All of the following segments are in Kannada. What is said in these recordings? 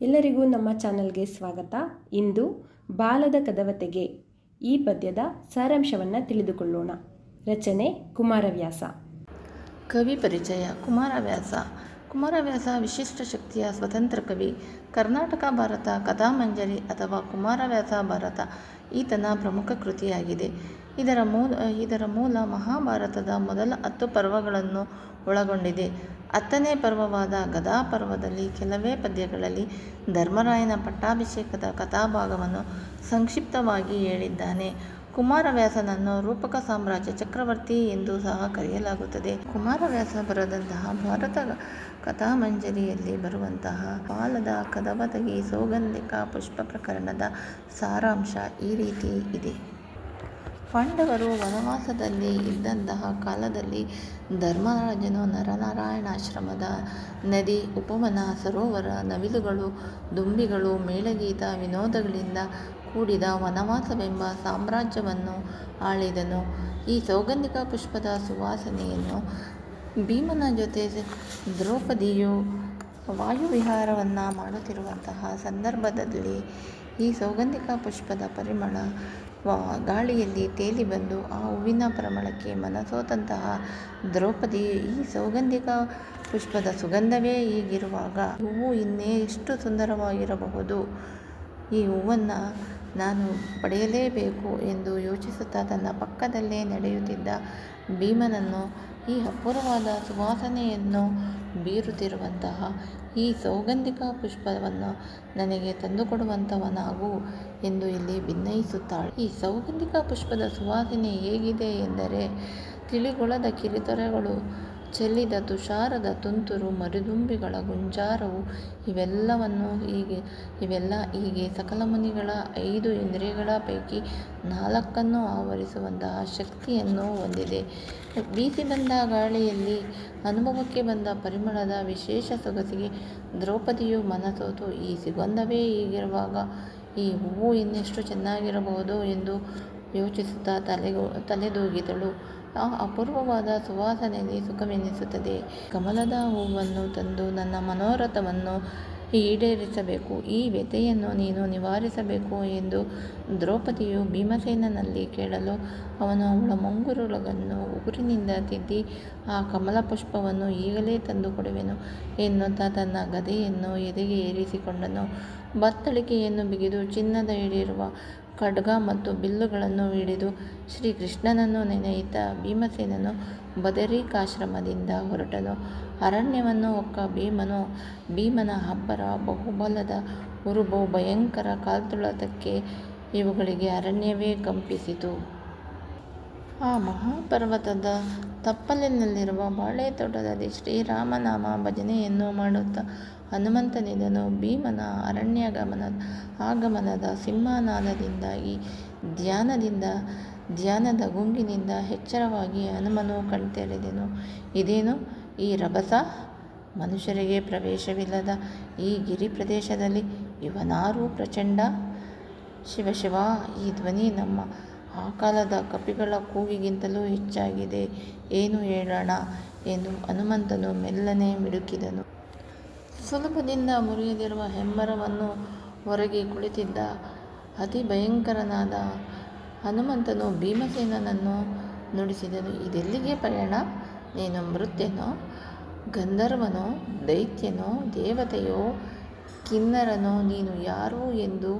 ಎಲ್ಲರಿಗೂ ನಮ್ಮ ಚಾನಲ್ಗೆ ಸ್ವಾಗತ. ಇಂದು ಬಾಲದ ಕದವತೆಗೆ ಈ ಪದ್ಯದ ಸಾರಾಂಶವನ್ನು ತಿಳಿದುಕೊಳ್ಳೋಣ. ರಚನೆ ಕುಮಾರವ್ಯಾಸ. ಕವಿ ಪರಿಚಯ ಕುಮಾರವ್ಯಾಸ. ಕುಮಾರವ್ಯಾಸ ವಿಶಿಷ್ಟ ಶಕ್ತಿಯ ಸ್ವತಂತ್ರ ಕವಿ. ಕರ್ನಾಟಕ ಭಾರತ ಕಥಾಮಂಜರಿ ಅಥವಾ ಕುಮಾರವ್ಯಾಸ ಭಾರತ ಈತನ ಪ್ರಮುಖ ಕೃತಿಯಾಗಿದೆ. ಇದರ ಮೂಲ ಇದರ ಮೂಲ ಮಹಾಭಾರತದ ಮೊದಲ ಹತ್ತು ಪರ್ವಗಳನ್ನು ಒಳಗೊಂಡಿದೆ. ಹತ್ತನೇ ಪರ್ವವಾದ ಗದಾ ಪರ್ವದಲ್ಲಿ ಕೆಲವೇ ಪದ್ಯಗಳಲ್ಲಿ ಧರ್ಮರಾಯನ ಪಟ್ಟಾಭಿಷೇಕದ ಕಥಾಭಾಗವನ್ನು ಸಂಕ್ಷಿಪ್ತವಾಗಿ ಹೇಳಿದ್ದಾನೆ. ಕುಮಾರವ್ಯಾಸನನ್ನು ರೂಪಕ ಸಾಮ್ರಾಜ್ಯ ಚಕ್ರವರ್ತಿ ಎಂದು ಸಹ ಕರೆಯಲಾಗುತ್ತದೆ. ಕುಮಾರವ್ಯಾಸ ಬರೆದಂತಹ ಭಾರತ ಕಥಾಮಂಜರಿಯಲ್ಲಿ ಬರುವಂತಹ ಬಾಲದ ಕದವತಗಿ ಸೌಗಂಧಿಕ ಪುಷ್ಪ ಪ್ರಕರಣದ ಸಾರಾಂಶ ಈ ರೀತಿ ಇದೆ. ಪಾಂಡವರು ವನವಾಸದಲ್ಲಿ ಇದ್ದಂತಹ ಕಾಲದಲ್ಲಿ ಧರ್ಮರಾಜನು ನರನಾರಾಯಣಾಶ್ರಮದ ನದಿ, ಉಪವನ, ಸರೋವರ, ನವಿಲುಗಳು, ದುಂಬಿಗಳು, ಮೇಳಗೀತ, ವಿನೋದಗಳಿಂದ ಕೂಡಿದ ವನವಾಸವೆಂಬ ಸಾಮ್ರಾಜ್ಯವನ್ನು ಆಳಿದನು. ಈ ಸೌಗಂಧಿಕ ಪುಷ್ಪದ ಸುವಾಸನೆಯನ್ನು ಭೀಮನ ಜೊತೆ ದ್ರೌಪದಿಯು ವಾಯುವಿಹಾರವನ್ನು ಮಾಡುತ್ತಿರುವಂತಹ ಸಂದರ್ಭದಲ್ಲಿ ಈ ಸೌಗಂಧಿಕ ಪುಷ್ಪದ ಪರಿಮಳ ಗಾಳಿಯಲ್ಲಿ ತೇಲಿ ಬಂದು ಆ ಹೂವಿನ ಪರಿಮಳಕ್ಕೆ ಮನಸೋತಂತಹ ದ್ರೌಪದಿ ಈ ಸೌಗಂಧಿಕ ಪುಷ್ಪದ ಸುಗಂಧವೇ ಹೀಗಿರುವಾಗ ಹೂವು ಇನ್ನೇ ಎಷ್ಟು ಸುಂದರವಾಗಿರಬಹುದು? ಈ ಹೂವನ್ನು ನಾನು ಪಡೆಯಲೇಬೇಕು ಎಂದು ಯೋಚಿಸುತ್ತಾ ತನ್ನ ಪಕ್ಕದಲ್ಲೇ ನಡೆಯುತ್ತಿದ್ದ ಭೀಮನನ್ನು ಈ ಅಪೂರ್ವವಾದ ಸುವಾಸನೆಯನ್ನು ಬೀರುತ್ತಿರುವಂತಹ ಈ ಸೌಗಂಧಿಕ ಪುಷ್ಪವನ್ನು ನನಗೆ ತಂದುಕೊಡುವಂಥವನಾಗು ಎಂದು ಇಲ್ಲಿ ಭಿನ್ನಯಿಸುತ್ತಾಳೆ ಈ ಸೌಗಂಧಿಕ ಪುಷ್ಪದ ಸುವಾಸನೆ ಹೇಗಿದೆ ಎಂದರೆ ತಿಳಿಗೊಳದ ಕಿರಿತೊರೆಗಳು ಚೆಲ್ಲಿದ ತುಷಾರದ ತುಂತುರು ಮರುದುಂಬಿಗಳ ಗುಂಜಾರವು ಇವೆಲ್ಲವನ್ನು ಹೀಗೆ, ಇವೆಲ್ಲ ಹೀಗೆ ಸಕಲ ಮುನಿಗಳ ಐದು ಇಂದ್ರಿಯಗಳ ಪೈಕಿ ನಾಲ್ಕನ್ನು ಆವರಿಸುವಂತಹ ಶಕ್ತಿಯನ್ನು ಹೊಂದಿದೆ. ಬೀಸಿ ಬಂದ ಗಾಳಿಯಲ್ಲಿ ಅನುಭವಕ್ಕೆ ಬಂದ ಪರಿಮಳದ ವಿಶೇಷ ಸೊಗಸಿಗೆ ದ್ರೌಪದಿಯು ಮನಸೋತು, ಈ ಸಿಗಂಧವೇ ಹೀಗಿರುವಾಗ ಈ ಹೂವು ಇನ್ನೆಷ್ಟು ಚೆನ್ನಾಗಿರಬಹುದು? ಎಂದು ಯೋಚಿಸುತ್ತಾ ತಲೆಗೂ, ತಲೆದೂಗಿದಳು. ಅಪೂರ್ವವಾದ ಸುವಾಸನೆಯಲ್ಲಿ ಸುಖವೆನಿಸುತ್ತದೆ. ಕಮಲದ ಹೂವನ್ನು ತಂದು ನನ್ನ ಮನೋರಥವನ್ನು ಈಡೇರಿಸಬೇಕು. ಈ ವ್ಯಥೆಯನ್ನು ನೀನು ನಿವಾರಿಸಬೇಕು ಎಂದು ದ್ರೌಪದಿಯು ಭೀಮಸೇನನಲ್ಲಿ ಕೇಳಲು ಅವನು ಅವಳ ಮುಂಗುರುಳನ್ನು ಉಗುರಿನಿಂದ ತಿದ್ದಿ, ಆ ಕಮಲ ಪುಷ್ಪವನ್ನು ಈಗಲೇ ತಂದು ಕೊಡುವೆನು ಎನ್ನುತ್ತಾ ತನ್ನ ಗದೆಯನ್ನು ಎದೆಗೆ ಏರಿಸಿಕೊಂಡನು. ಬತ್ತಳಿಕೆಯನ್ನು ಬಿಗಿದು ಚಿನ್ನದ ಹಿಡಿಯಿರುವ ಖಡ್ಗ ಮತ್ತು ಬಿಲ್ಲುಗಳನ್ನು ಹಿಡಿದು ಶ್ರೀಕೃಷ್ಣನನ್ನು ನೆನೆಯುತ್ತಾ ಭೀಮಸೇನನು ಬದರಿಕಾಶ್ರಮದಿಂದ ಹೊರಟನು. ಅರಣ್ಯವನ್ನು ಒಕ್ಕ ಭೀಮನು, ಭೀಮನ ಅಬ್ಬರ ಬಹುಬಲದ ಉರುಬು ಭಯಂಕರ ಕಾಲ್ತುಳತಕ್ಕೆ ಇವುಗಳಿಗೆ ಅರಣ್ಯವೇ ಕಂಪಿಸಿತು. ಆ ಮಹಾಪರ್ವತದ ತಪ್ಪಲಿನಲ್ಲಿರುವ ಬಾಳೆ ತೋಟದಲ್ಲಿ ಶ್ರೀರಾಮನಾಮ ಭಜನೆಯನ್ನು ಮಾಡುತ್ತಾ ಹನುಮಂತನಿದನು ಭೀಮನ ಅರಣ್ಯಗಮನ ಆಗಮನದ ಸಿಂಹನಾದದಿಂದಾಗಿ ಧ್ಯಾನದಿಂದ ಧ್ಯಾನದ ಗುಂಗಿನಿಂದ ಎಚ್ಚರವಾಗಿ ಹನುಮನು ಕಣ್ತೆರೆದನು ಇದೇನು? ಈ ರಭಸ? ಮನುಷ್ಯರಿಗೆ ಪ್ರವೇಶವಿಲ್ಲದ ಈ ಗಿರಿ ಪ್ರದೇಶದಲ್ಲಿ ಇವನಾರು ಪ್ರಚಂಡ. ಶಿವ ಶಿವ, ಈ ಧ್ವನಿ ನಮ್ಮ ಆ ಕಾಲದ ಕಪಿಗಳ ಕೂಗಿಗಿಂತಲೂ ಹೆಚ್ಚಾಗಿದೆ. ಏನು ಹೇಳೋಣ? ಎಂದು ಹನುಮಂತನು ಮೆಲ್ಲನೆ ಮಿಡುಕಿದನು. ಸುಲಭದಿಂದ ಮುರಿಯದಿರುವ ಹೆಮ್ಮರವನ್ನು ಹೊರಗೆ ಕುಳಿತಿದ್ದ ಅತಿ ಭಯಂಕರನಾದ ಹನುಮಂತನು ಭೀಮಸೇನನನ್ನು ನುಡಿಸಿದನು. ಇದೆಲ್ಲಿಗೆ ಪ್ರಯಾಣ? ನೀನು ಮೃತ್ಯನೋ, ಗಂಧರ್ವನೋ, ದೈತ್ಯನೋ, ದೇವತೆಯೋ, ಕಿನ್ನರನೋ, ನೀನು ಯಾರು ಎಂದು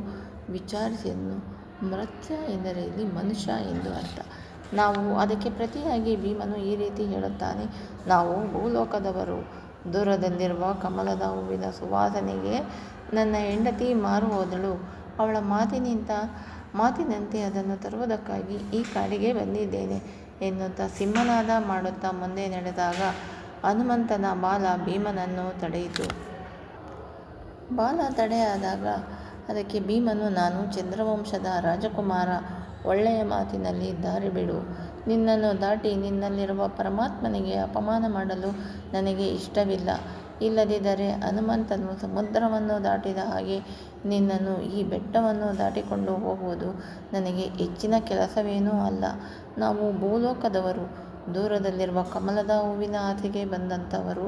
ವಿಚಾರಿಸಿದನು. ಮೃತ್ಯ ಎಂದರೆ ಇಲ್ಲಿ ಮನುಷ್ಯ ಎಂದು ಅರ್ಥ. ನಾವು ಅದಕ್ಕೆ ಪ್ರತಿಯಾಗಿ ಭೀಮನು ಈ ರೀತಿ ಹೇಳುತ್ತಾನೆ, ನಾವು ಭೂಲೋಕದವರು. ದೂರದಲ್ಲಿರುವ ಕಮಲದ ಹೂವಿನ ಸುವಾಸನೆಗೆ ನನ್ನ ಹೆಂಡತಿ ಮಾರು ಹೋದಳು. ಅವಳ ಮಾತಿನಿಂದ, ಮಾತಿನಂತೆ ಅದನ್ನು ತರುವುದಕ್ಕಾಗಿ ಈ ಕಾಡಿಗೆ ಬಂದಿದ್ದೇನೆ ಎನ್ನುತ್ತಾ ಸಿಂಹನಾದ ಮಾಡುತ್ತಾ ಮುಂದೆ ನಡೆದಾಗ ಹನುಮಂತನ ಬಾಲ ಭೀಮನನ್ನು ತಡೆಯಿತು. ಬಾಲ ತಡೆಯಾದಾಗ ಅದಕ್ಕೆ ಭೀಮನು, ನಾನು ಚಂದ್ರವಂಶದ ರಾಜಕುಮಾರ, ಒಳ್ಳೆಯ ಮಾತಿನಲ್ಲಿ ದಾರಿ ಬಿಡು. ನಿನ್ನನ್ನು ದಾಟಿ ನಿನ್ನಲ್ಲಿರುವ ಪರಮಾತ್ಮನಿಗೆ ಅಪಮಾನ ಮಾಡಲು ನನಗೆ ಇಷ್ಟವಿಲ್ಲ. ಇಲ್ಲದಿದ್ದರೆ ಹನುಮಂತನು ಸಮುದ್ರವನ್ನು ದಾಟಿದ ಹಾಗೆ ನಿನ್ನನ್ನು ಈ ಬೆಟ್ಟವನ್ನು ದಾಟಿಕೊಂಡು ಹೋಗುವುದು ನನಗೆ ಹೆಚ್ಚಿನ ಕೆಲಸವೇನೂ ಅಲ್ಲ. ನಾವು ಭೂಲೋಕದವರು. ದೂರದಲ್ಲಿರುವ ಕಮಲದ ಹೂವಿನ ಆಸೆಗೆ ಬಂದಂಥವರು.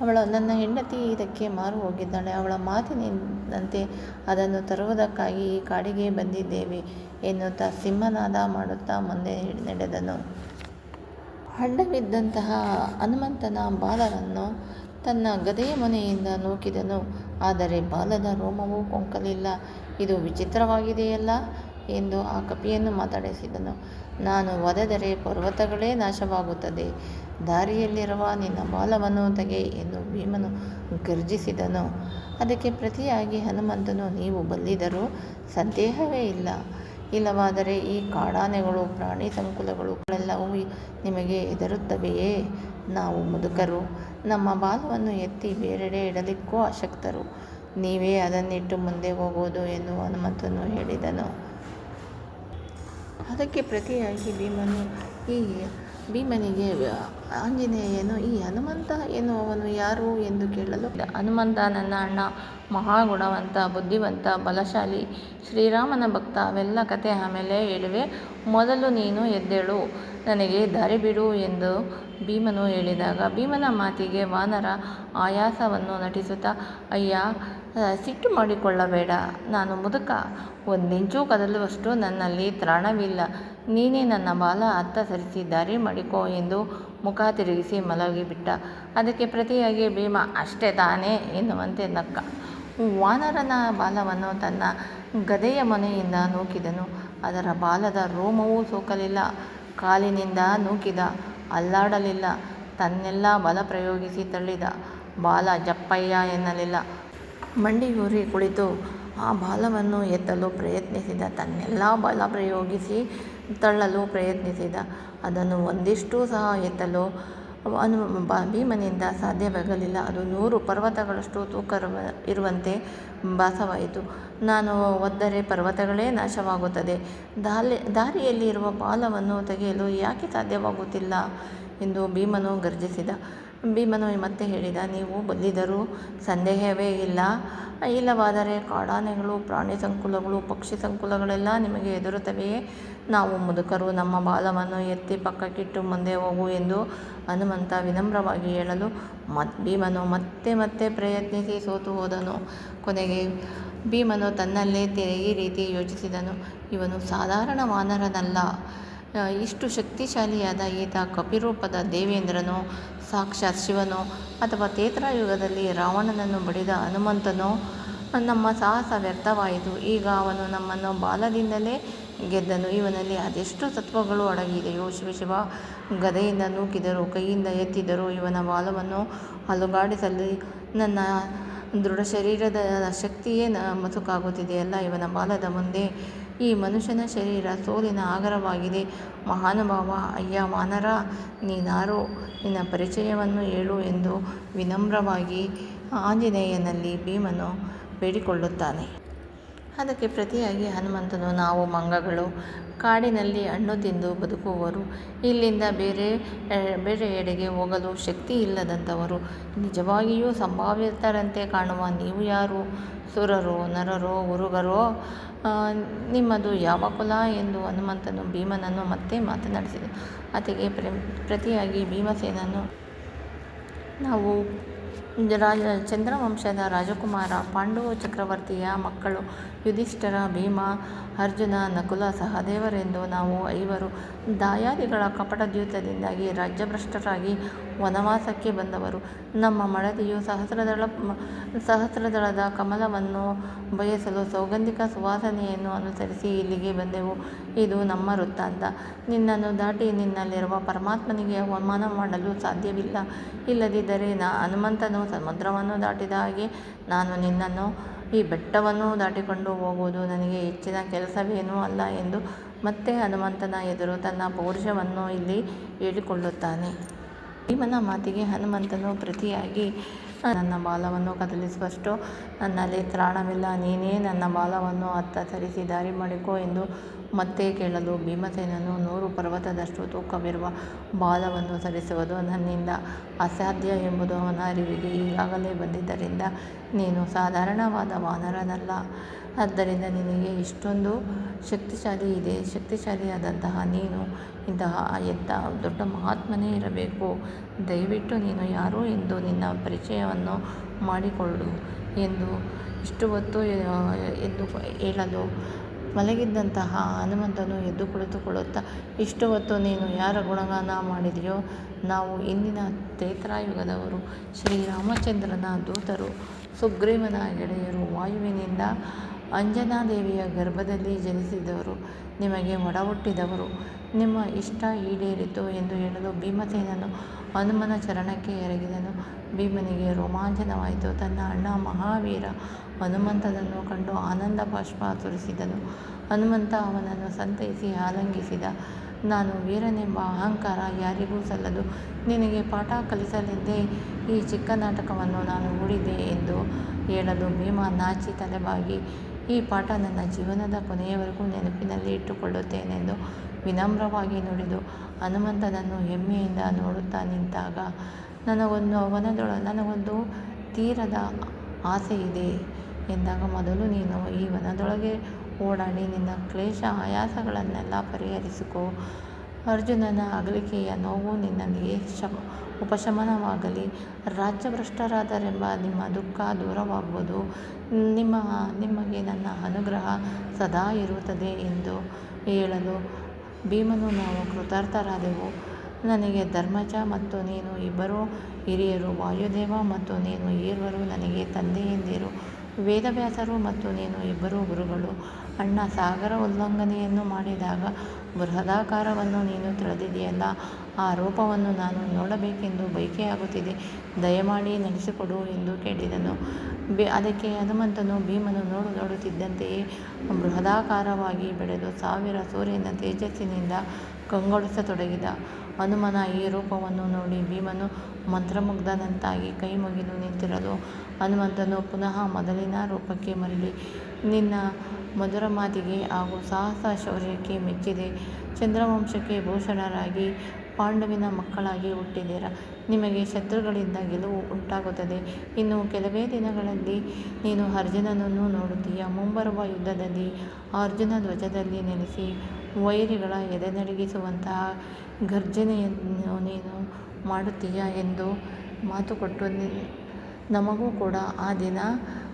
ಅವಳ ನನ್ನ ಹೆಂಡತಿ ಇದಕ್ಕೆ ಮಾರು ಹೋಗಿದ್ದಾಳೆ. ಅವಳ ಮಾತಿನಂತೆ ಅದನ್ನು ತರುವುದಕ್ಕಾಗಿ ಈ ಕಾಡಿಗೆ ಬಂದಿದ್ದೇವೆ ಎನ್ನುತ್ತಾ ಸಿಂಹನಾದ ಮಾಡುತ್ತಾ ಮುಂದೆ ನಡೆದನು. ಅಡ್ಡವಿದ್ದಂತಹ ಹನುಮಂತನ ಬಾಲವನ್ನು ತನ್ನ ಗದೆಯ ಮನೆಯಿಂದ ನೂಕಿದನು. ಆದರೆ ಬಾಲದ ರೋಮವೂ ಕೊಂಕಲಿಲ್ಲ. ಇದು ವಿಚಿತ್ರವಾಗಿದೆಯಲ್ಲ. ಎಂದು ಆ ಕಪಿಯನ್ನು ಮಾತಾಡಿಸಿದನು. ನಾನು ಒದೆದರೆ ಪರ್ವತಗಳೇ ನಾಶವಾಗುತ್ತದೆ. ದಾರಿಯಲ್ಲಿರುವ ನಿನ್ನ ಬಾಲವನ್ನು ತೆಗೆ ಎಂದು ಭೀಮನು ಗರ್ಜಿಸಿದನು. ಅದಕ್ಕೆ ಪ್ರತಿಯಾಗಿ ಹನುಮಂತನು, ನೀವು ಬಲ್ಲಿದರೂ ಸಂದೇಹವೇ ಇಲ್ಲ. ಇಲ್ಲವಾದರೆ ಈ ಕಾಡಾನೆಗಳು, ಪ್ರಾಣಿ ಸಂಕುಲಗಳು ಎಲ್ಲವೂ ನಿಮಗೆ ಹೆದರುತ್ತವೆಯೇ? ನಾವು ಮುದುಕರು. ನಮ್ಮ ಬಾಲವನ್ನು ಎತ್ತಿ ಬೇರೆಡೆ ಇಡಲಿಕ್ಕೂ ಅಶಕ್ತರು ನೀವೇ ಅದನ್ನಿಟ್ಟು ಮುಂದೆ ಹೋಗೋದು ಎಂದು ಹನುಮಂತನು ಹೇಳಿದನು. ಅದಕ್ಕೆ ಪ್ರತಿಯಾಗಿ ಭೀಮನು ಈ ಭೀಮನಿಗೆ, ಆಂಜನೇಯನು ಈ ಹನುಮಂತ ಅವನು ಯಾರು ಎಂದು ಕೇಳಲು ಹನುಮಂತ ನನ್ನ ಅಣ್ಣ, ಮಹಾಗುಣವಂತ, ಬುದ್ಧಿವಂತ, ಬಲಶಾಲಿ, ಶ್ರೀರಾಮನ ಭಕ್ತ, ಅವೆಲ್ಲ ಕತೆ ಆಮೇಲೆ ಹೇಳುವೆ. ಮೊದಲು ನೀನು ಎದ್ದೇಳು, ನನಗೆ ದಾರಿ ಬಿಡು ಎಂದು ಭೀಮನು ಹೇಳಿದಾಗ ಭೀಮನ ಮಾತಿಗೆ ವಾನರ ಆಯಾಸವನ್ನು ನಟಿಸುತ್ತಾ, ಅಯ್ಯ ಸಿಟ್ಟು ಮಾಡಿಕೊಳ್ಳಬೇಡ. ನಾನು ಮುದುಕ. ಒಂದಿಂಚೂ ಕದಲುವಷ್ಟು ನನ್ನಲ್ಲಿ ತ್ರಾಣವಿಲ್ಲ. ನೀನೇ ನನ್ನ ಬಾಲ ಅತ್ತ ಸರಿಸಿ ದಾರಿ ಮಾಡಿಕೋ ಎಂದು ಮುಖ ತಿರುಗಿಸಿ ಮಲಗಿಬಿಟ್ಟ. ಅದಕ್ಕೆ ಪ್ರತಿಯಾಗಿ, ಭೀಮ, ಅಷ್ಟೇ ತಾನೇ ಎನ್ನುವಂತೆ ನಕ್ಕ. ವಾನರನ ಬಾಲವನ್ನು ತನ್ನ ಗದೆಯ ಮನೆಯಿಂದ ನೂಕಿದನು. ಅದರ ಬಾಲದ ರೋಮವೂ ಸೋಕಲಿಲ್ಲ. ಕಾಲಿನಿಂದ ನೂಕಿದ, ಅಲ್ಲಾಡಲಿಲ್ಲ. ತನ್ನೆಲ್ಲ ಬಲ ಪ್ರಯೋಗಿಸಿ ತಳ್ಳಿದ. ಬಾಲ ಜಪ್ಪಯ್ಯ ಎನ್ನಲಿಲ್ಲ. ಮಂಡಿಯೂರಿ ಕುಳಿತು ಆ ಬಾಲವನ್ನು ಎತ್ತಲು ಪ್ರಯತ್ನಿಸಿದ. ತನ್ನೆಲ್ಲ ಬಲ ಪ್ರಯೋಗಿಸಿ ತಳ್ಳಲು ಪ್ರಯತ್ನಿಸಿದ. ಅದನ್ನು ಒಂದಿಷ್ಟು ಸಹ ಎತ್ತಲು ಅನು ಭೀಮನಿಂದ ಸಾಧ್ಯವಾಗಲಿಲ್ಲ. ಅದು ನೂರು ಪರ್ವತಗಳಷ್ಟು ತೂಕ ಇರುವಂತೆ ಭಾಸವಾಯಿತು. ನಾನು ಒದ್ದರೆ ಪರ್ವತಗಳೇ ನಾಶವಾಗುತ್ತದೆ. ದಾಲಿ ದಾರಿಯಲ್ಲಿ ಇರುವ ಬಾಲವನ್ನು ತೆಗೆಯಲು ಯಾಕೆ ಸಾಧ್ಯವಾಗುತ್ತಿಲ್ಲ? ಎಂದು ಭೀಮನು ಗರ್ಜಿಸಿದ. ಭೀಮನು ಮತ್ತೆ ಹೇಳಿದ, ನೀವು ಬಂದಿದ್ದರೂ ಸಂದೇಹವೇ ಇಲ್ಲ. ಇಲ್ಲವಾದರೆ ಕಾಡಾನೆಗಳು, ಪ್ರಾಣಿ ಸಂಕುಲಗಳು, ಪಕ್ಷಿ ಸಂಕುಲಗಳೆಲ್ಲ ನಿಮಗೆ ಎದುರುತ್ತವೆಯೇ? ನಾವು ಮುದುಕರು, ನಮ್ಮ ಬಾಲವನ್ನು ಎತ್ತಿ ಪಕ್ಕಕ್ಕಿಟ್ಟು ಮುಂದೆ ಹೋಗು ಎಂದು ಹನುಮಂತ ವಿನಮ್ರವಾಗಿ ಹೇಳಲು ಮತ್ ಭೀಮನು ಮತ್ತೆ ಮತ್ತೆ ಪ್ರಯತ್ನಿಸಿ ಸೋತು ಹೋದನು. ಕೊನೆಗೆ ಭೀಮನು ತನ್ನಲ್ಲೇ ಈ ರೀತಿ ಯೋಚಿಸಿದನು. ಇವನು ಸಾಧಾರಣ ವಾನರನಲ್ಲ. ಇಷ್ಟು ಶಕ್ತಿಶಾಲಿಯಾದ ಈತ ಕಪಿರೂಪದ ದೇವೇಂದ್ರನೋ, ಸಾಕ್ಷಾತ್ ಶಿವನೋ ಅಥವಾ ತೇತ್ರಾಯುಗದಲ್ಲಿ ರಾವಣನನ್ನು ಬಡಿದ ಹನುಮಂತನೋ, ನಮ್ಮ ಸಾಹಸ ವ್ಯರ್ಥವಾಯಿತು. ಈಗ ಅವನು ನಮ್ಮನ್ನು ಬಾಲದಿಂದಲೇ ಗೆದ್ದನು. ಇವನಲ್ಲಿ ಅದೆಷ್ಟು ತತ್ವಗಳು ಅಡಗಿದೆಯೋ, ಶಿವ ಶಿವ ಗದೆಯಿಂದ ನೂಕಿದರು, ಕೈಯಿಂದ ಎತ್ತಿದರು ಇವನ ಬಾಲವನ್ನು ಅಲುಗಾಡಿಸಲಿ. ನನ್ನ ದೃಢ ಶರೀರದ ಶಕ್ತಿಯೇ ನ, ಮಸುಕಾಗುತ್ತಿದೆಯಲ್ಲ, ಇವನ ಬಾಲದ ಮುಂದೆ ಈ ಮನುಷ್ಯನ ಶರೀರ ಸೋಲಿನ ಆಗರವಾಗಿದೆ. ಮಹಾನುಭಾವ, ಅಯ್ಯ ವಾನರ ನೀನಾರೋ, ನಿನ್ನ ಪರಿಚಯವನ್ನು ಹೇಳು ಎಂದು ವಿನಮ್ರವಾಗಿ ಆಂಜನೇಯನಲ್ಲಿ ಭೀಮನು ಬೇಡಿಕೊಳ್ಳುತ್ತಾನೆ. ಅದಕ್ಕೆ ಪ್ರತಿಯಾಗಿ ಹನುಮಂತನು, ನಾವು ಮಂಗಗಳು, ಕಾಡಿನಲ್ಲಿ ಹಣ್ಣು ತಿಂದು ಬದುಕುವವರು ಇಲ್ಲಿಂದ ಬೇರೆ ಬೇರೆ ಎಡೆಗೆ ಹೋಗಲು ಶಕ್ತಿ ಇಲ್ಲದಂಥವರು. ನಿಜವಾಗಿಯೂ ಸಂಭಾವ್ಯತರಂತೆ ಕಾಣುವ ನೀವು ಯಾರು? ಸುರರೋ, ನರರೋ, ಉರುಗರೋ? ನಿಮ್ಮದು ಯಾವ ಕುಲ? ಎಂದು ಹನುಮಂತನು ಭೀಮನನ್ನು ಮತ್ತೆ ಮಾತನಾಡಿಸಿದರು ಅದಕ್ಕೆ ಪ್ರ ಪ್ರತಿಯಾಗಿ ಭೀಮಸೇನನು ನಾವು ರಾಜ ಚಂದ್ರವಂಶದ ರಾಜಕುಮಾರ ಪಾಂಡವ ಚಕ್ರವರ್ತಿಯ ಮಕ್ಕಳು ಯುಧಿಷ್ಠರ, ಭೀಮ, ಅರ್ಜುನ, ನಕುಲ ಸಹದೇವರೆಂದು ನಾವು ಐವರು ದಾಯಾದಿಗಳ ಕಪಟದ್ಯೂತದಿಂದಾಗಿ ರಾಜ್ಯಭ್ರಷ್ಟರಾಗಿ ವನವಾಸಕ್ಕೆ ಬಂದವರು. ನಮ್ಮ ಮಡದಿಯು ಸಹಸ್ರದಳ, ಸಹಸ್ರದಳದ ಕಮಲವನ್ನು ಬಯಸಲು ಸೌಗಂಧಿಕ ಸುವಾಸನೆಯನ್ನು ಅನುಸರಿಸಿ ಇಲ್ಲಿಗೆ ಬಂದೆವು. ಇದು ನಮ್ಮ ವೃತ್ತಾಂತ. ನಿನ್ನನ್ನು ದಾಟಿ ನಿನ್ನಲ್ಲಿರುವ ಪರಮಾತ್ಮನಿಗೆ ಅವಮಾನ ಮಾಡಲು ಸಾಧ್ಯವಿಲ್ಲ. ಇಲ್ಲದಿದ್ದರೆ ನಾ ಹನುಮಂತನು ಸಮುದ್ರವನ್ನು ದಾಟಿದ ಹಾಗೆ ನಾನು ನಿನ್ನನ್ನು, ಈ ಬೆಟ್ಟವನ್ನು ದಾಟಿಕೊಂಡು ಹೋಗುವುದು ನನಗೆ ಹೆಚ್ಚಿನ ಕೆಲಸವೇನೂ ಅಲ್ಲ ಎಂದು ಮತ್ತೆ ಹನುಮಂತನ ಎದುರು ತನ್ನ ಪೌರುಷವನ್ನು ಇಲ್ಲಿ ಹೇಳಿಕೊಳ್ಳುತ್ತಾನೆ. ಭೀಮನ ಮಾತಿಗೆ ಹನುಮಂತನು ಪ್ರತಿಯಾಗಿ, ನನ್ನ ಬಾಲವನ್ನು ಕದಲಿಸುವಷ್ಟು ನನ್ನಲ್ಲಿ ತ್ರಾಣವಿಲ್ಲ. ನೀನೇ ನನ್ನ ಬಾಲವನ್ನು ಅತ್ತ ಸರಿಸಿ ದಾರಿ ಮಾಡಿಕೊ ಎಂದು ಮತ್ತೆ ಕೇಳಲು ಭೀಮಸೇನನು ನೂರು ಪರ್ವತದಷ್ಟು ತೂಕವಿರುವ ಬಾಲವನ್ನು ಸರಿಸುವುದು ನನ್ನಿಂದ ಅಸಾಧ್ಯ ಎಂಬುದು ಅವನ ಅರಿವಿಗೆ ಈಗಾಗಲೇ ಬಂದಿದ್ದರಿಂದ ನೀನು ಸಾಧಾರಣವಾದ ವಾನರನಲ್ಲ. ಆದ್ದರಿಂದ ನಿನಗೆ ಇಷ್ಟೊಂದು ಶಕ್ತಿಶಾಲಿ ಇದೆ. ಶಕ್ತಿಶಾಲಿಯಾದಂತಹ ನೀನು ಇಂತಹ ಎತ್ತ ದೊಡ್ಡ ಮಹಾತ್ಮನೇ ಇರಬೇಕು. ದಯವಿಟ್ಟು ನೀನು ಯಾರು ಎಂದು ನಿನ್ನ ಪರಿಚಯವನ್ನು ಮಾಡಿಕೊಳ್ಳು ಎಂದು ಇಷ್ಟು ಹೊತ್ತು ಎಂದು ಹೇಳಲು ಮಲಗಿದ್ದಂತಹ ಹನುಮಂತನು ಎದ್ದು ಕುಳಿತುಕೊಳ್ಳುತ್ತಾ, ಇಷ್ಟು ಹೊತ್ತು ನೀನು ಯಾರ ಗುಣಗಾನ ಮಾಡಿದೆಯೋ? ನಾವು ಇಂದಿನ ತ್ರೇತಾಯುಗದವರು, ಶ್ರೀರಾಮಚಂದ್ರನ ದೂತರು, ಸುಗ್ರೀವನ ಗೆಳೆಯರು, ವಾಯುವಿನಿಂದ ಅಂಜನಾದೇವಿಯ ಗರ್ಭದಲ್ಲಿ ಜನಿಸಿದವರು, ನಿಮಗೆ ಒಡ ಹುಟ್ಟಿದವರು ನಿಮ್ಮ ಇಷ್ಟ ಈಡೇರಿತು ಎಂದು ಹೇಳಲು ಭೀಮಸೇನನು ಹನುಮನ ಚರಣಕ್ಕೆ ಎರಗಿದನು. ಭೀಮನಿಗೆ ರೋಮಾಂಚನವಾಯಿತು. ತನ್ನ ಅಣ್ಣ ಮಹಾವೀರ ಹನುಮಂತನನ್ನು ಕಂಡು ಆನಂದ ಬಾಷ್ಪ ಸುರಿಸಿದನು ಹನುಮಂತ ಅವನನ್ನು ಸಂತೈಸಿ ಆಲಂಗಿಸಿದ, ನಾನು ವೀರನೆಂಬ ಅಹಂಕಾರ ಯಾರಿಗೂ ಸಲ್ಲದು. ನಿನಗೆ ಪಾಠ ಕಲಿಸಲೆಂದೇ ಈ ಚಿಕ್ಕ ನಾಟಕವನ್ನು ನಾನು ಹೂಡಿದೆ ಎಂದು ಹೇಳಲು ಭೀಮ ನಾಚಿ ತಲೆಬಾಗಿ ಈ ಪಾಠ ನನ್ನ ಜೀವನದ ಕೊನೆಯವರೆಗೂ ನೆನಪಿನಲ್ಲಿ ಇಟ್ಟುಕೊಳ್ಳುತ್ತೇನೆಂದು ವಿನಮ್ರವಾಗಿ ನುಡಿದು ಹನುಮಂತನನ್ನು ಹೆಮ್ಮೆಯಿಂದ ನೋಡುತ್ತಾ ನಿಂತಾಗ, ನನಗೊಂದು ಅವನದೊಳ, ನನಗೊಂದು ತೀರದ ಆಸೆ ಇದೆ ಎಂದಾಗ ಮೊದಲು ನೀನು ಈ ವನದೊಳಗೆ ಓಡಾಡಿ ನಿನ್ನ ಕ್ಲೇಶ ಆಯಾಸಗಳನ್ನೆಲ್ಲ ಪರಿಹರಿಸಿಕೋ. ಅರ್ಜುನನ ಅಗಲಿಕೆಯ ನೋವು ನಿನ್ನಲ್ಲಿಗೆ ಶಮ ಉಪಶಮನವಾಗಲಿ. ರಾಜ್ಯಭ್ರಷ್ಟರಾದರೆಂಬ ನಿಮ್ಮ ದುಃಖ ದೂರವಾಗುವುದು ನಿಮ್ಮ, ನಿಮಗೆ ನನ್ನ ಅನುಗ್ರಹ ಸದಾ ಇರುತ್ತದೆ ಎಂದು ಹೇಳಲು ಭೀಮನು ನಾವು ಕೃತಾರ್ಥರಾದೆವು. ನನಗೆ ಧರ್ಮಜ ಮತ್ತು ನೀನು ಇಬ್ಬರೂ ಹಿರಿಯರು, ವಾಯುದೇವ ಮತ್ತು ನೀನು ಈರ್ವರು ನನಗೆ ತಂದೆಯೆಂದಿರು. ವೇದವ್ಯಾಸರು ಮತ್ತು ನೀನು ಇಬ್ಬರೂ ಗುರುಗಳು, ಅಣ್ಣ ಸಾಗರ ಉಲ್ಲಂಘನೆಯನ್ನು ಮಾಡಿದಾಗ ಬೃಹದಾಕಾರವನ್ನು ನೀನು ತಿಳಿದಿದೆಯಲ್ಲ, ಆ ರೂಪವನ್ನು ನಾನು ನೋಡಬೇಕೆಂದು ಬಯಕೆಯಾಗುತ್ತಿದೆ. ದಯಮಾಡಿ ನಡೆಸಿಕೊಡು ಎಂದು ಕೇಳಿದನು. ಬಿ, ಅದಕ್ಕೆ ಹನುಮಂತನು ಭೀಮನು ನೋಡು ನೋಡುತ್ತಿದ್ದಂತೆಯೇ ಬೃಹದಾಕಾರವಾಗಿ ಬೆಳೆದು ಸಾವಿರ ಸೂರ್ಯನ ತೇಜಸ್ಸಿನಿಂದ ಕಂಗೊಳಿಸತೊಡಗಿದ ಹನುಮನ ಈ ರೂಪವನ್ನು ನೋಡಿ ಭೀಮನು ಮಂತ್ರಮುಗ್ಧನಂತಾಗಿ ಕೈ ಮುಗಿದು ನಿಂತಿರಲು ಹನುಮಂತನು ಪುನಃ ಮೊದಲಿನ ರೂಪಕ್ಕೆ ಮರಳಿ, ನಿನ್ನ ಮಧುರ ಮಾತಿಗೆ ಹಾಗೂ ಸಾಹಸ ಶೌರ್ಯಕ್ಕೆ ಮೆಚ್ಚಿದೆ. ಚಂದ್ರವಂಶಕ್ಕೆ ಭೂಷಣರಾಗಿ ಪಾಂಡುವಿನ ಮಕ್ಕಳಾಗಿ ಹುಟ್ಟಿದೀರ ನಿಮಗೆ ಶತ್ರುಗಳಿಂದ ಗೆಲುವು ಉಂಟಾಗುತ್ತದೆ. ಇನ್ನು ಕೆಲವೇ ದಿನಗಳಲ್ಲಿ ನೀನು ಅರ್ಜುನನನ್ನು ನೋಡುತ್ತೀಯ. ಮುಂಬರುವ ಯುದ್ಧದಲ್ಲಿ ಅರ್ಜುನ ಧ್ವಜದಲ್ಲಿ ನೆಲೆಸಿ ವೈರಿಗಳ ಎದೆನಡುಗಿಸುವಂತಹ ಗರ್ಜನೆಯನ್ನು ನೀನು ಮಾಡುತ್ತೀಯ ಎಂದು ಮಾತು ಕೊಟ್ಟು ನಮಗೂ ಕೂಡ ಆ ದಿನ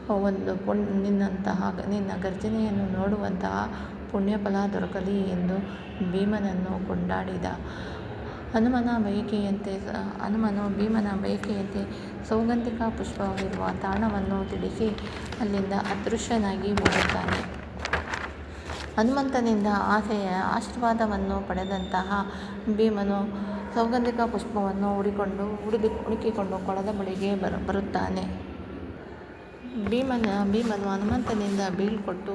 ಒಂದು ಪುಣ್ ನಿನ್ನಂತಹ ನಿನ್ನ ಗರ್ಜನೆಯನ್ನು ನೋಡುವಂತಹ ಪುಣ್ಯಫಲ ದೊರಕಲಿ ಎಂದು ಭೀಮನನ್ನು ಕೊಂಡಾಡಿದ. ಹನುಮನ ಬಯಕೆಯಂತೆ ಹನುಮನು ಭೀಮನ ಬಯಕೆಯಂತೆ ಸೌಗಂಧಿಕ ಪುಷ್ಪವಿರುವ ತಾಣವನ್ನು ತಿಳಿಸಿ ಅಲ್ಲಿಂದ ಅದೃಶ್ಯನಾಗಿ ಹೋಗುತ್ತಾನೆ ಹನುಮಂತನಿಂದ ಆಸೆಯ ಆಶೀರ್ವಾದವನ್ನು ಪಡೆದಂತಹ ಭೀಮನು ಸೌಗಂಧಿಕ ಪುಷ್ಪವನ್ನು ಹುಡಿಕೊಂಡು ಹುಡುಗಿ ಹುಡುಕಿಕೊಂಡು ಕೊಳದ ಬಳಿಗೆ ಬರು, ಬರುತ್ತಾನೆ. ಭೀಮನ, ಭೀಮನು ಹನುಮಂತನಿಂದ ಬೀಳ್ಕೊಟ್ಟು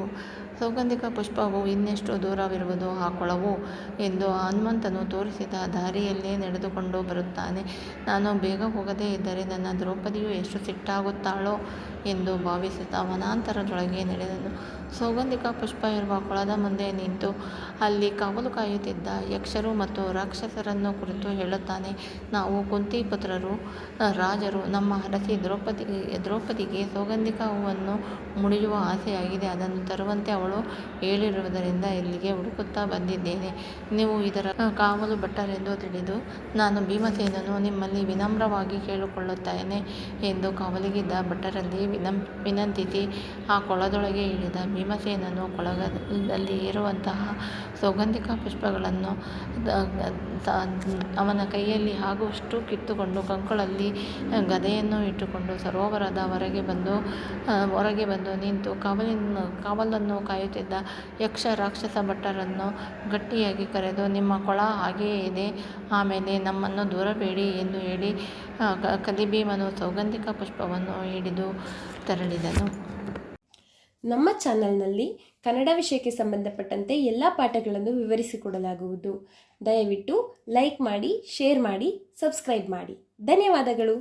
ಸೌಗಂಧಿಕ ಪುಷ್ಪವು ಇನ್ನೆಷ್ಟು ದೂರವಿರುವುದು ಆ ಕೊಳವು ಎಂದು ಹನುಮಂತನು ತೋರಿಸಿದ ದಾರಿಯಲ್ಲೇ ನಡೆದುಕೊಂಡು ಬರುತ್ತಾನೆ. ನಾನು ಬೇಗ ಹೋಗದೇ ಇದ್ದರೆ ನನ್ನ ದ್ರೌಪದಿಯು ಎಷ್ಟು ಸಿಟ್ಟಾಗುತ್ತಾಳೋ ಎಂದು ಭಾವಿಸುತ್ತಾ ವನಾಂತರದೊಳಗೆ ನಡೆದನು. ಸೌಗಂಧಿಕ ಪುಷ್ಪ ಇರುವ ಕೊಳದ ಮುಂದೆ ನಿಂತು ಅಲ್ಲಿ ಕಾವಲು ಕಾಯುತ್ತಿದ್ದ ಯಕ್ಷರು ಮತ್ತು ರಾಕ್ಷಸರನ್ನು ಕುರಿತು ಹೇಳುತ್ತಾನೆ. ನಾವು ಕುಂತಿ ಪುತ್ರರು, ರಾಜರು, ನಮ್ಮ ಅರಸಿ ದ್ರೌಪದಿ, ದ್ರೌಪದಿಗೆ ಸೌಗಂಧಿಕ ಹೂವನ್ನು ಮುಡಿಯುವ ಆಸೆಯಾಗಿದೆ. ಅದನ್ನು ತರುವಂತೆ ಅವಳು ಹೇಳಿರುವುದರಿಂದ ಇಲ್ಲಿಗೆ ಹುಡುಕುತ್ತಾ ಬಂದಿದ್ದೇನೆ. ನೀವು ಇದರ ಕಾವಲು ಭಟ್ಟರೆಂದು ತಿಳಿದು ನಾನು ಭೀಮಸೇನನು ನಿಮ್ಮಲ್ಲಿ ವಿನಮ್ರವಾಗಿ ಕೇಳಿಕೊಳ್ಳುತ್ತೇನೆ ಎಂದು ಕಾವಲಿಗಿದ್ದ ಭಟ್ಟರಲ್ಲಿ ವಿನಂ ವಿನಂತಿಸಿ ಆ ಕೊಳದೊಳಗೆ ಇಳಿದ ಭೀಮಸೇನನು ಕೊಳಗದಲ್ಲಿ ಇರುವಂತಹ ಸೌಗಂಧಿಕ ಪುಷ್ಪಗಳನ್ನು ಅವನ ಕೈಯಲ್ಲಿ ಆಗುವಷ್ಟು ಕಿತ್ತುಕೊಂಡು ಕಂಕುಳಲ್ಲಿ ಗದೆಯನ್ನು ಇಟ್ಟುಕೊಂಡು ಸರೋವರದ ಹೊರಗೆ ಬಂದು ಹೊರಗೆ ಬಂದು ನಿಂತು ಕಾವಲಿನ, ಕಾವಲನ್ನು ಕಾಯುತ್ತಿದ್ದ ಯಕ್ಷ ರಾಕ್ಷಸ ಭಟ್ಟರನ್ನು ಗಟ್ಟಿಯಾಗಿ ಕರೆದು, ನಿಮ್ಮ ಕೊಳ ಹಾಗೆಯೇ ಇದೆ ಆಮೇಲೆ ನಮ್ಮನ್ನು ದೂರಬೇಡಿ ಎಂದು ಹೇಳಿ ಕಲಿಭೀಮನು ಸೌಗಂಧಿಕ ಪುಷ್ಪವನ್ನು ಹಿಡಿದು ತೆರಳಿದನು. ನಮ್ಮ ಚಾನಲ್ನಲ್ಲಿ ಕನ್ನಡ ವಿಷಯಕ್ಕೆ ಸಂಬಂಧಪಟ್ಟಂತೆ ಎಲ್ಲ ಪಾಠಗಳನ್ನು ವಿವರಿಸಿಕೊಡಲಾಗುವುದು. ದಯವಿಟ್ಟು ಲೈಕ್ ಮಾಡಿ, ಶೇರ್ ಮಾಡಿ, ಸಬ್ಸ್ಕ್ರೈಬ್ ಮಾಡಿ. ಧನ್ಯವಾದಗಳು.